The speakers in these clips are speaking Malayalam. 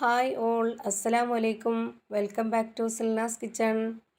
ഹായ് ഓൾ അസ്സലാമു അലൈക്കും welcome back to Silnas kitchen.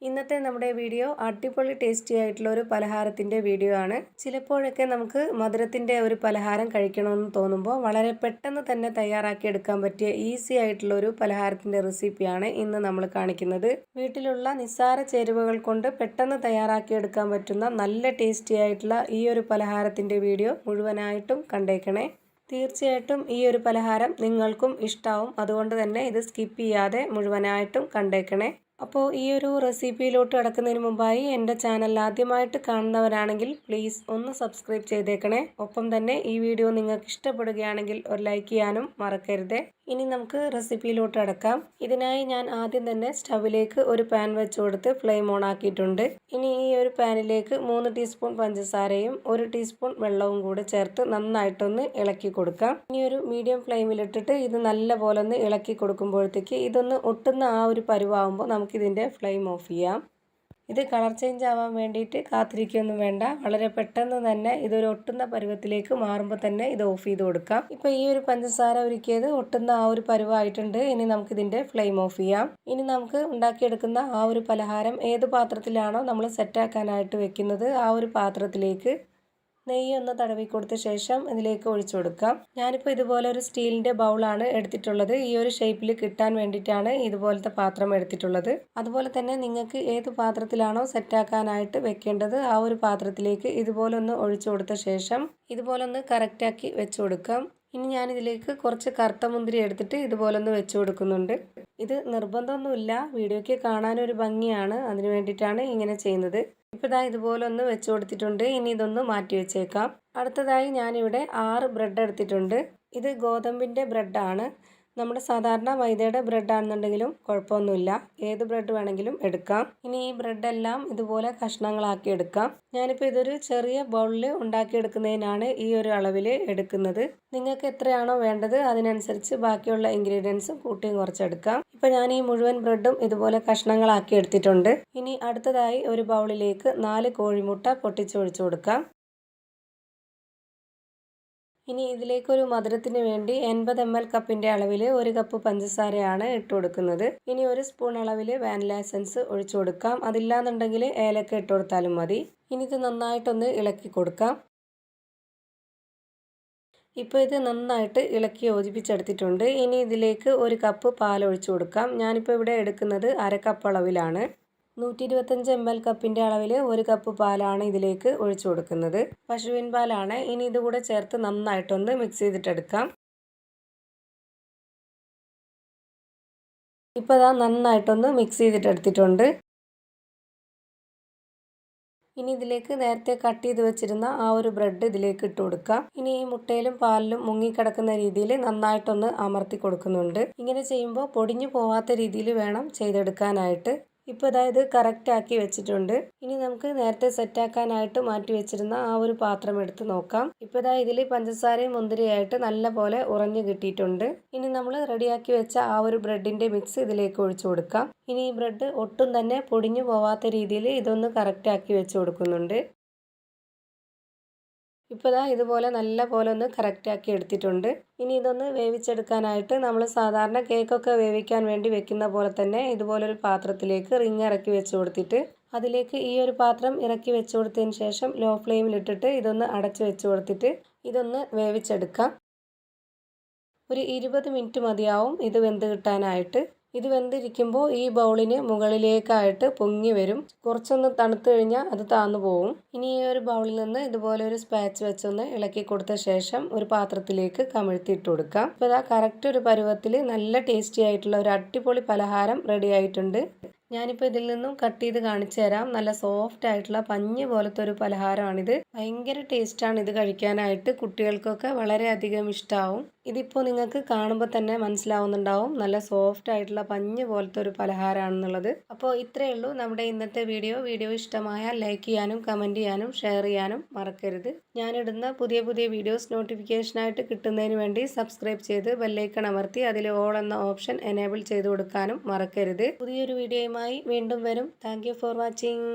ഇന്നത്തെ നമ്മുടെ വീഡിയോ അടിപൊളി ടേസ്റ്റി ആയിട്ടുള്ള ഒരു പലഹാരത്തിന്റെ വീഡിയോ ആണ്. ചിലപ്പോഴൊക്കെ നമുക്ക് മധുരത്തിന്റെ ഒരു പലഹാരം കഴിക്കണമെന്ന് തോന്നുമ്പോൾ വളരെ പെട്ടെന്ന് തന്നെ തയ്യാറാക്കി എടുക്കാൻ പറ്റിയ ഈസി ആയിട്ടുള്ള ഒരു പലഹാരത്തിന്റെ റെസിപ്പിയാണ് ഇന്ന് നമ്മൾ കാണിക്കുന്നത്. വീട്ടിലുള്ള നിസ്സാര ചേരുവകൾ കൊണ്ട് പെട്ടെന്ന് തയ്യാറാക്കി എടുക്കാൻ പറ്റുന്ന നല്ല ടേസ്റ്റി ആയിട്ടുള്ള ഈ ഒരു പലഹാരത്തിന്റെ വീഡിയോ മുഴുവനായിട്ടും കണ്ടേക്കണേ. തീർച്ചയായിട്ടും ഈ ഒരു പലഹാരം നിങ്ങൾക്കും ഇഷ്ടമാവും അതുകൊണ്ട് തന്നെ ഇത് സ്കിപ്പ് ചെയ്യാതെ മുഴുവനായിട്ടും കണ്ടേക്കണേ. അപ്പോൾ ഈ ഒരു റെസിപ്പിയിലോട്ട് കിടക്കുന്നതിന് മുമ്പായി എന്റെ ചാനൽ ആദ്യമായിട്ട് കാണുന്നവരാണെങ്കിൽ പ്ലീസ് ഒന്ന് സബ്സ്ക്രൈബ് ചെയ്തേക്കണേ. ഒപ്പം തന്നെ ഈ വീഡിയോ നിങ്ങൾക്ക് ഇഷ്ടപ്പെടുകയാണെങ്കിൽ ഒരു ലൈക്ക് ചെയ്യാനും മറക്കരുതേ. ഇനി നമുക്ക് റെസിപ്പിയിലോട്ട് അടക്കാം ഇതിനായി ഞാൻ ആദ്യം തന്നെ സ്റ്റവിലേക്ക് ഒരു പാൻ വെച്ച് കൊടുത്ത് ഫ്ലെയിം ഓൺ ആക്കിയിട്ടുണ്ട്. ഇനി ഈ ഒരു പാനിലേക്ക് മൂന്ന് ടീസ്പൂൺ പഞ്ചസാരയും ഒരു ടീസ്പൂൺ വെള്ളവും കൂടെ ചേർത്ത് നന്നായിട്ടൊന്ന് ഇളക്കി കൊടുക്കാം. ഇനി ഒരു മീഡിയം ഫ്ലെയിമിലിട്ടിട്ട് ഇത് നല്ല പോലെ ഒന്ന് ഇളക്കി കൊടുക്കുമ്പോഴത്തേക്ക് ഇതൊന്ന് ഒട്ടുന്ന ആ ഒരു പരുവാകുമ്പോൾ നമുക്കിതിന്റെ ഫ്ലെയിം ഓഫ് ചെയ്യാം. ഇത് കളർ ചേഞ്ച് ആവാൻ വേണ്ടിയിട്ട് കാത്തിരിക്കുകയൊന്നും വേണ്ട. വളരെ പെട്ടെന്ന് തന്നെ ഇതൊരു ഒട്ടുന്ന പരുവത്തിലേക്ക് മാറുമ്പോൾ തന്നെ ഇത് ഓഫ് ചെയ്ത് കൊടുക്കാം. ഇപ്പോൾ ഈ ഒരു പഞ്ചസാര ഒരുക്കിയത് ഒട്ടുന്ന ആ ഒരു പരുവായിട്ടുണ്ട്. ഇനി നമുക്ക് ഇതിന്റെ ഫ്ലെയിം ഓഫ് ചെയ്യാം. ഇനി നമുക്ക് ഉണ്ടാക്കിയെടുക്കുന്ന ആ ഒരു പലഹാരം ഏത് പാത്രത്തിലാണോ നമ്മൾ സെറ്റാക്കാനായിട്ട് വെക്കുന്നത് ആ ഒരു പാത്രത്തിലേക്ക് നെയ്യ് ഒന്ന് തടവി കൊടുത്ത ശേഷം ഇതിലേക്ക് ഒഴിച്ചു കൊടുക്കാം. ഞാനിപ്പോൾ ഇതുപോലെ ഒരു സ്റ്റീലിന്റെ ബൗളാണ് എടുത്തിട്ടുള്ളത്. ഈ ഒരു ഷേപ്പിൽ കിട്ടാൻ വേണ്ടിയിട്ടാണ് ഇതുപോലത്തെ പാത്രം എടുത്തിട്ടുള്ളത്. അതുപോലെ തന്നെ നിങ്ങൾക്ക് ഏത് പാത്രത്തിലാണോ സെറ്റാക്കാനായിട്ട് വെക്കേണ്ടത് ആ ഒരു പാത്രത്തിലേക്ക് ഇതുപോലെ ഒന്ന് ഒഴിച്ചു കൊടുത്ത ശേഷം ഇതുപോലെ ഒന്ന് കറക്റ്റാക്കി വെച്ചു കൊടുക്കാം. ഇനി ഞാനിതിലേക്ക് കുറച്ച് കറുത്ത മുന്തിരി എടുത്തിട്ട് ഇതുപോലെ ഒന്ന് വെച്ചു കൊടുക്കുന്നുണ്ട്. ഇത് നിർബന്ധമൊന്നുമില്ല. വീഡിയോയ്ക്ക് കാണാനൊരു ഭംഗിയാണ്. അതിന് വേണ്ടിയിട്ടാണ് ഇങ്ങനെ ചെയ്യുന്നത്. ഇപ്പോൾ ഇതാ ഇതുപോലെ ഒന്ന് വെച്ച് കൊടുത്തിട്ടുണ്ട്. ഇനി ഇതൊന്ന് മാറ്റി വെച്ചേക്കാം. അടുത്തതായി ഞാനിവിടെ ആറ് ബ്രെഡ് എടുത്തിട്ടുണ്ട്. ഇത് ഗോതമ്പിന്റെ ബ്രെഡാണ്. നമ്മുടെ സാധാരണ മൈദയുടെ ബ്രെഡ് ആണെന്നുണ്ടെങ്കിലും കുഴപ്പമൊന്നുമില്ല. ഏത് ബ്രെഡ് വേണമെങ്കിലും എടുക്കാം. ഇനി ഈ ബ്രെഡ് എല്ലാം ഇതുപോലെ കഷ്ണങ്ങളാക്കി എടുക്കാം. ഞാനിപ്പോൾ ഇതൊരു ചെറിയ ബൗളിൽ ഉണ്ടാക്കിയെടുക്കുന്നതിനാണ് ഈ ഒരു അളവിൽ എടുക്കുന്നത്. നിങ്ങൾക്ക് എത്രയാണോ വേണ്ടത് അതിനനുസരിച്ച് ബാക്കിയുള്ള ഇൻഗ്രീഡിയൻസും കൂട്ടിയും കുറച്ചെടുക്കാം. ഇപ്പോൾ ഞാൻ ഈ മുഴുവൻ ബ്രെഡും ഇതുപോലെ കഷ്ണങ്ങളാക്കി എടുത്തിട്ടുണ്ട്. ഇനി അടുത്തതായി ഒരു ബൗളിലേക്ക് നാല് കോഴിമുട്ട പൊട്ടിച്ചൊഴിച്ചു കൊടുക്കാം. ഇനി ഇതിലേക്കൊരു മധുരത്തിന് വേണ്ടി എൺപത് എം എൽ കപ്പിന്റെ അളവിൽ ഒരു കപ്പ് പഞ്ചസാരയാണ് ഇട്ട് കൊടുക്കുന്നത്. ഇനി ഒരു സ്പൂൺ അളവിൽ വാനില എസൻസ് ഒഴിച്ചു കൊടുക്കാം. അതില്ലാന്നുണ്ടെങ്കിൽ ഏലക്ക ഇട്ട് കൊടുത്താലും മതി. ഇനി ഇത് നന്നായിട്ടൊന്ന് ഇളക്കി കൊടുക്കാം. ഇപ്പോൾ ഇത് നന്നായിട്ട് ഇളക്കി യോജിപ്പിച്ചെടുത്തിട്ടുണ്ട്. ഇനി ഇതിലേക്ക് ഒരു കപ്പ് പാൽ ഒഴിച്ചു കൊടുക്കാം. ഞാനിപ്പോൾ ഇവിടെ എടുക്കുന്നത് അര കപ്പ് അളവിലാണ്. നൂറ്റി ഇരുപത്തഞ്ച് എം എൽ കപ്പിന്റെ അളവിൽ ഒരു കപ്പ് പാലാണ് ഇതിലേക്ക് ഒഴിച്ചു കൊടുക്കുന്നത്. പശുവിൻ പാലാണ്. ഇനി ഇതുകൂടെ ചേർത്ത് നന്നായിട്ടൊന്ന് മിക്സ് ചെയ്തിട്ടെടുക്കാം. ഇപ്പോൾ ഇതാ നന്നായിട്ടൊന്ന് മിക്സ് ചെയ്തിട്ടെടുത്തിട്ടുണ്ട്. ഇനി ഇതിലേക്ക് നേരത്തെ കട്ട് ചെയ്ത് വെച്ചിരുന്ന ആ ഒരു ബ്രെഡ് ഇതിലേക്ക് ഇട്ട് കൊടുക്കാം. ഇനി ഈ മുട്ടയിലും പാലിലും മുങ്ങിക്കിടക്കുന്ന രീതിയിൽ നന്നായിട്ടൊന്ന് അമർത്തി കൊടുക്കുന്നുണ്ട്. ഇങ്ങനെ ചെയ്യുമ്പോൾ പൊടിഞ്ഞു പോവാത്ത രീതിയിൽ വേണം ചെയ്തെടുക്കാനായിട്ട്. ഇപ്പോൾ അതായത് കറക്റ്റ് ആക്കി വെച്ചിട്ടുണ്ട്. ഇനി നമുക്ക് നേരത്തെ സെറ്റാക്കാനായിട്ട് മാറ്റി വെച്ചിരുന്ന ആ ഒരു പാത്രം എടുത്ത് നോക്കാം. ഇപ്പോൾ ഇതാ ഇതിൽ പഞ്ചസാരയും മുന്തിരിയായിട്ട് നല്ല പോലെ ഉറഞ്ഞു കിട്ടിയിട്ടുണ്ട്. ഇനി നമ്മൾ റെഡിയാക്കി വെച്ച ആ ഒരു ബ്രെഡിന്റെ മിക്സ് ഇതിലേക്ക് ഒഴിച്ചു കൊടുക്കാം. ഇനി ഈ ബ്രെഡ് ഒട്ടും തന്നെ പൊടിഞ്ഞു പോവാത്ത രീതിയിൽ ഇതൊന്ന് കറക്റ്റ് ആക്കി വെച്ച് കൊടുക്കുന്നുണ്ട്. ഇപ്പോൾ ഇതാ ഇതുപോലെ നല്ല പോലെ ഒന്ന് കറക്റ്റാക്കി എടുത്തിട്ടുണ്ട്. ഇനി ഇതൊന്ന് വേവിച്ചെടുക്കാനായിട്ട് നമ്മൾ സാധാരണ കേക്കൊക്കെ വേവിക്കാൻ വേണ്ടി വെക്കുന്ന പോലെ തന്നെ ഇതുപോലൊരു പാത്രത്തിലേക്ക് റിങ് ഇറക്കി വെച്ച് കൊടുത്തിട്ട് അതിലേക്ക് ഈ ഒരു പാത്രം ഇറക്കി വെച്ച് കൊടുത്തതിന് ശേഷം ലോ ഫ്ലെയിമിലിട്ടിട്ട് ഇതൊന്ന് അടച്ച് വെച്ച് കൊടുത്തിട്ട് ഇതൊന്ന് വേവിച്ചെടുക്കാം. ഒരു ഇരുപത് മിനിറ്റ് മതിയാവും ഇത് വെന്ത് കിട്ടാനായിട്ട്. ഇത് വെന്തിരിക്കുമ്പോൾ ഈ ബൗളിന് മുകളിലേക്കായിട്ട് പൊങ്ങി വരും. കുറച്ചൊന്ന് തണുത്തു കഴിഞ്ഞാൽ അത് താന്നു പോവും. ഇനി ഈ ഒരു ബൗളിൽ നിന്ന് ഇതുപോലെ ഒരു സ്പാച്ച് വെച്ചൊന്ന് ഇളക്കി കൊടുത്ത ശേഷം ഒരു പാത്രത്തിലേക്ക് കമിഴ്ത്തിയിട്ട് കൊടുക്കാം. അപ്പോൾ ഇതാ കറക്റ്റ് ഒരു പരുവത്തിൽ നല്ല ടേസ്റ്റി ആയിട്ടുള്ള ഒരു അടിപൊളി പലഹാരം റെഡി ആയിട്ടുണ്ട്. ഞാനിപ്പോൾ ഇതിൽ നിന്നും കട്ട് ചെയ്ത് കാണിച്ചു തരാം. നല്ല സോഫ്റ്റ് ആയിട്ടുള്ള പഞ്ഞ് പോലത്തെ ഒരു പലഹാരമാണിത്. ഭയങ്കര ടേസ്റ്റാണ് ഇത് കഴിക്കാനായിട്ട്. കുട്ടികൾക്കൊക്കെ വളരെയധികം ഇഷ്ടമാവും ഇതിപ്പോൾ നിങ്ങൾക്ക് കാണുമ്പോൾ തന്നെ മനസ്സിലാവുന്നുണ്ടാവും. നല്ല സോഫ്റ്റ് ആയിട്ടുള്ള പഞ്ഞ് പോലത്തെ ഒരു പലഹാരമാണെന്നുള്ളത് അപ്പോൾ ഇത്രയേ ഉള്ളൂ. നമ്മുടെ ഇന്നത്തെ വീഡിയോ. വീഡിയോ ഇഷ്ടമായാൽ ലൈക്ക് ചെയ്യാനും കമന്റ് ചെയ്യാനും ഷെയർ ചെയ്യാനും മറക്കരുത്. ഞാനിടുന്ന പുതിയ പുതിയ വീഡിയോസ് നോട്ടിഫിക്കേഷനായിട്ട് കിട്ടുന്നതിന് വേണ്ടി സബ്സ്ക്രൈബ് ചെയ്ത് ബെല്ലൈക്കൺ അമർത്തി അതിൽ ഓൾ എന്ന ഓപ്ഷൻ എനേബിൾ ചെയ്ത് കൊടുക്കാനും മറക്കരുത്. പുതിയൊരു വീഡിയോയുമായി വീണ്ടും വരും. Thank for watching